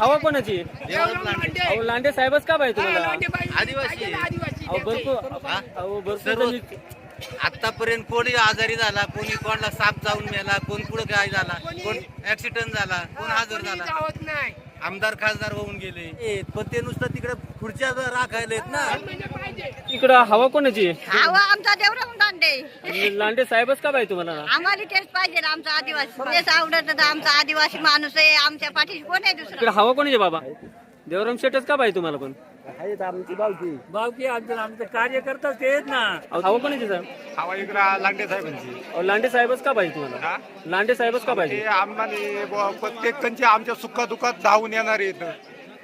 हवा कोणाची? अहो लांडे साहेबच का पाहिजे तुम्हाला? आदिवासी. अहो भरपूर? अहो भरपूर सर्व- जणी- आतापर्यंत कोणी आजारी झाला कोणी कोणाला साप चावून मेला कोण कुठं काय झाला कोण ऍक्सिडेंट झाला कोण आजार झाला. आमदार खासदार होऊन गेले. ए, पण ते नुसतं तिकडे खुर्च्या राखायला आहेत ना. इकडं हवा कोणाची? हवा आमचा देवराम दांडे लांडे साहेबच का पाहिजे तुम्हाला? आम्हाला तेच पाहिजे आमचा आदिवासी तेच आवडत होतं, आमचा आदिवासी माणूस आहे आमच्या पाठीशी कोण आहे दुसरं? इकडे हवा कोणाची बाबा? देवराम शेटच का पाहिजे तुम्हाला पण? बावकी आमचे आमचे कार्यकर्ता तेच ना. हवा कोणाची साहेब? हवा इकडं लांडे साहेबांची. अहो लांडे साहेबच का पाहिजे तुम्हाला? लांडे साहेबच का ते पाहिजे आम्हाला प्रत्येकांचे आमच्या सुखादुखात धावून येणार आहेत.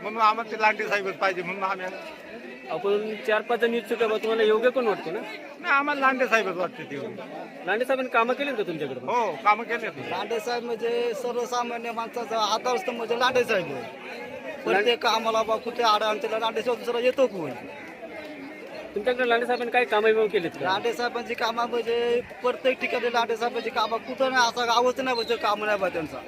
म्हणून आम्हाला ते लांडे साहेबच पाहिजे म्हणून आम्ही आपण चार पाच जण इच्छुक आहे बा, तुम्हाला योग्य कोण वाटते ना? नाही आम्हाला लांडे साहेबच वाटते ते. लांडे साहेबांनी कामं केली का तुमच्याकडे पण? हो कामं केलेत ना. लांडे साहेब म्हणजे सर्वसामान्य माणसाचा आधारस्तंभ म्हणजे लांडे साहेब प्रत्येक आम्हाला बा कुठे अडचणीला लांडे साहेब दुसरा येतो कोण? तुमच्याकडे लांडे साहेबांनी काय कामं बिमं केलीत का? लांडे साहेबांची कामं म्हणजे प्रत्येक ठिकाणी लांडे साहेबांची कामं कुठं नाही असं गावच नाही म्हणजे काम नाही बा त्यांचा.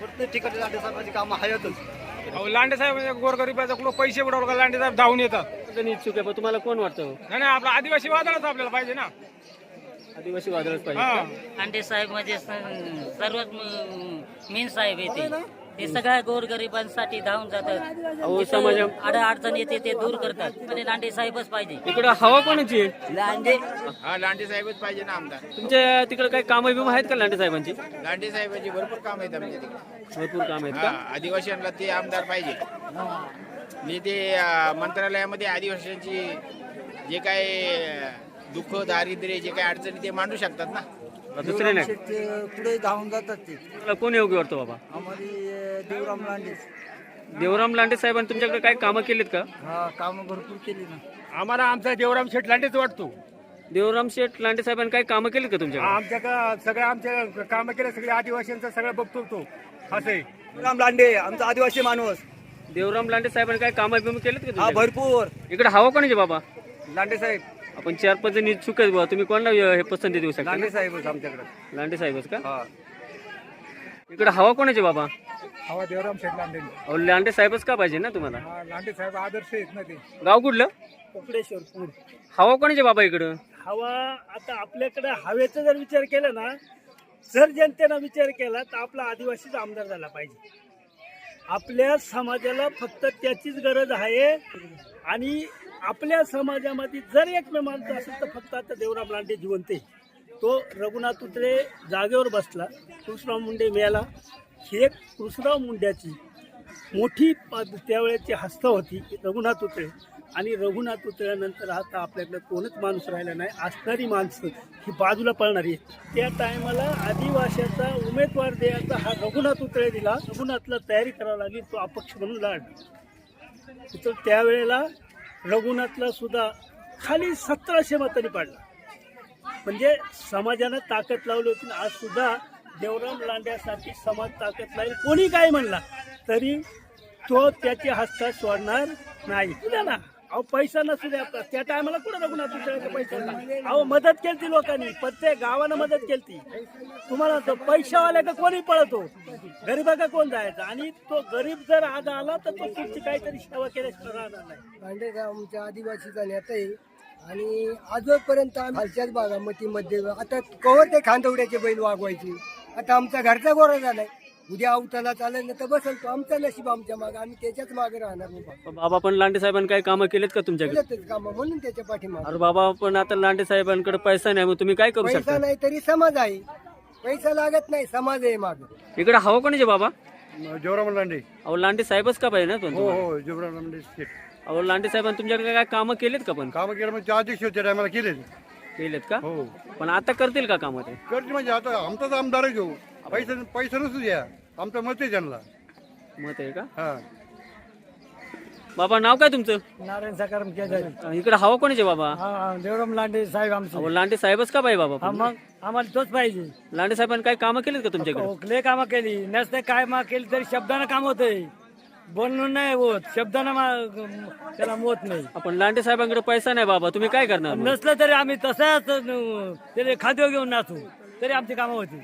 प्रत्येक ठिकाणी लांडे साहेबांची कामं आहेतच अहो लांडे साहेब गोरगरिबाचा कुठं पैसे बुडवलं का? लांडे साहेब धावून येतात. इच्छुक आहे तुम्हाला कोण वाटतं? नाही नाही आपला आदिवासी वादळच आपल्याला पाहिजे ना. आदिवासी वादळच पाहिजे. हा? अंडे साहेब म्हणजे सर्वात मेन साहेब येते ते. सगळ्या गोरगरिबांसाठी धावून जातात. अहो समाजा अड अडचण येते ते दूर करतात. म्हणजे लांडे साहेबच पाहिजे. इकडं हवा कोणाची? आहे? लांडे? हा लांडे साहेबच पाहिजे ना आमदार. तुमच्या तिकडे काही कामं बिमं आहेत का लांडे साहेबांची? लांडे साहेबांची भरपूर काम आहेत आमच्या तिकडे. भरपूर काम आहेत हा का आदिवासींना ते आमदार पाहिजे. मी ते अं, मंत्रालयामध्ये आदिवासींची जे काय अं, दुःख दारिद्र्य जे काय अडचणी ते मांडू शकतात ना. दुसरे नाही. पुढे धावून जातात ते. तुम्हाला कोण योग्य वाटतो बाबा? आम्हाला देवराम लांडे. देवराम लांडे साहेबांनी तुमच्याकडे काय कामं केलीत का? हा कामं भरपूर केली ना. आम्हाला आमचा देवराम शेठ लांडेच वाटतो. देवराम शेठ लांडे साहेबांनी काय कामं केलीत का तुमच्याकडे? आमच्या का सगळ्या आमच्या कामं केले सगळे आदिवासींचं सगळं बघतो तो. असं आहे. देवराम लांडे आमचा आदिवासी माणूस. देवराम लांडे साहेबांनी काय कामं बिमं केलीत का हा तुमच्याकडे? भरपूर. इकडे हवा कोणाची बाबा? लांडे साहेब. आपण चार पाच जण इच्छुक आहेत बाबा तुम्ही कोणाला हे पसंती देऊ शकता? लांडे साहेबच आमच्याकडे. लांडे साहेबच का? हा. इकडे हवा कोणाची बाबा? हवा देवराम शेठ लांडे अहो लांडे साहेबच का पाहिजे ना तुम्हाला? लांडे साहेब आदर्श आहेत ना ते. गाव कुठलं? कपडेश्वर हवा कोणाची बाबा इकडं? हवा आता आपल्याकडे हवेचा जर विचार केला ना जर जनतेनं विचार केला तर आपला आदिवासीच आमदार झाला पाहिजे. आपल्या समाजाला फक्त त्याचीच गरज आहे. आणि आपल्या समाजामध्ये जर एक माणसं असेल तर फक्त आता देवराम लांडे जिवंत आहे. तो रघुनाथ उतरे जागेवर बसला. कृष्णराव मुंडे मिळाला ही एक कृष्णराव मुंड्याची मोठी प- त्यावेळेची हस्त होती रघुनाथ उतळे आणि रघुनाथ उतळ्यानंतर आता आपल्याकडे कोणच माणूस राहिला नाही असणारी माणसं ही बाजूला पळणारी त्या टायमाला आदिवाशाचा उमेदवार द्यायचा हा रघुनाथ उतळे दिला. रघुनाथला तयारी करावी लागली तो अपक्ष म्हणून लढला. तर त्यावेळेला रघुनाथला सुद्धा खाली सतराशे मतांनी पाडला. म्हणजे समाजानं ताकद लावली होती आणि आज सुद्धा देवराम लांड्यासाठी समाज ताकद नाही. कोणी काय म्हणला? तरी तो त्याचे हस्त सोडणार नाही. तुला ना. अहो पैसा नसू द्या. त्या टायमाला कुठं रघुनाथ उतरायचा पैसा अहो मदत केली लोकांनी. प्रत्येक गावानं मदत केली तुम्हाला तो पैशावाल्या का कोणी पळतो? गरीबा का कोण जायचा? आणि तो गरीब जर आज आला तर तो तुमची काहीतरी सेवा केल्याशिवाय राहणार नाही. भांडेगाव आमच्या आदिवासीचा नेता आहे. आणि आजपर्यंत आमच्याच खालच्याच बागामतीमध्ये आता कवर ते खांदवड्याचे बैल वागवायचे. आता आमचा घरचा गोरा झालाय. उद्या अवताला चालेल ना तर बसल तो आमचा नशीब आमच्या मागे. आम्ही त्याच्याच मागे राहणार बाबा बाबा पण लांडे साहेबांनी काय कामं केलीत का तुमच्याकडे? काम म्हणून त्याच्या पाठीमागे. अरे बाबा पण आता लांडे साहेबांकडे पैसा नाही मग तुम्ही काय करू पैसा शकता? नाही तरी समाज आहे. पैसा लागत नाही समाज आहे माग. इकडे हवा कोणाची बाबा? जेवराम लांडे. अहो लांडे साहेबच का पाहिजे ना पण हो तुम्हाला? हो जेवराम लांडे शेठ अहो लांडे साहेबांनी तुमच्याकडे काय कामं केलीत का पण? कामं केलं म्हणजे अध्यक्ष होते टायमाला केले केलेत का? हो. पण आता करतील का कामं ते करते म्हणजे आता आमचाच आमदार आहे घेऊ. पैसा पैसा नसू द्या. आमचं मत आहे त्यांना. मत आहे का? हा. बाबा नाव काय तुमचं? नारायण सकाराम केदारी. इकडे हवा कोणाचे बाबा? हा देवराम लांडे साहेब आमचे. अहो लांडे साहेबच का पाहिजे बाबा पण? मग आम्हाला तोच पाहिजे. लांडे साहेबांनी काय कामं केलीत का तुमच्याकडे? ओकले कामं केली. नसते काय मा केली तरी शब्दानं काम होतंय. बोलणं नाही होत. शब्दानं मा- त्याला मोत नाही. आपण लांडे साहेबांकडे पैसा नाही बाबा. तुम्ही काय करणार मग? नसलं तरी आम्ही तसंच त्याला खाद्य घेऊन नाचू. तरी आमची कामं होती.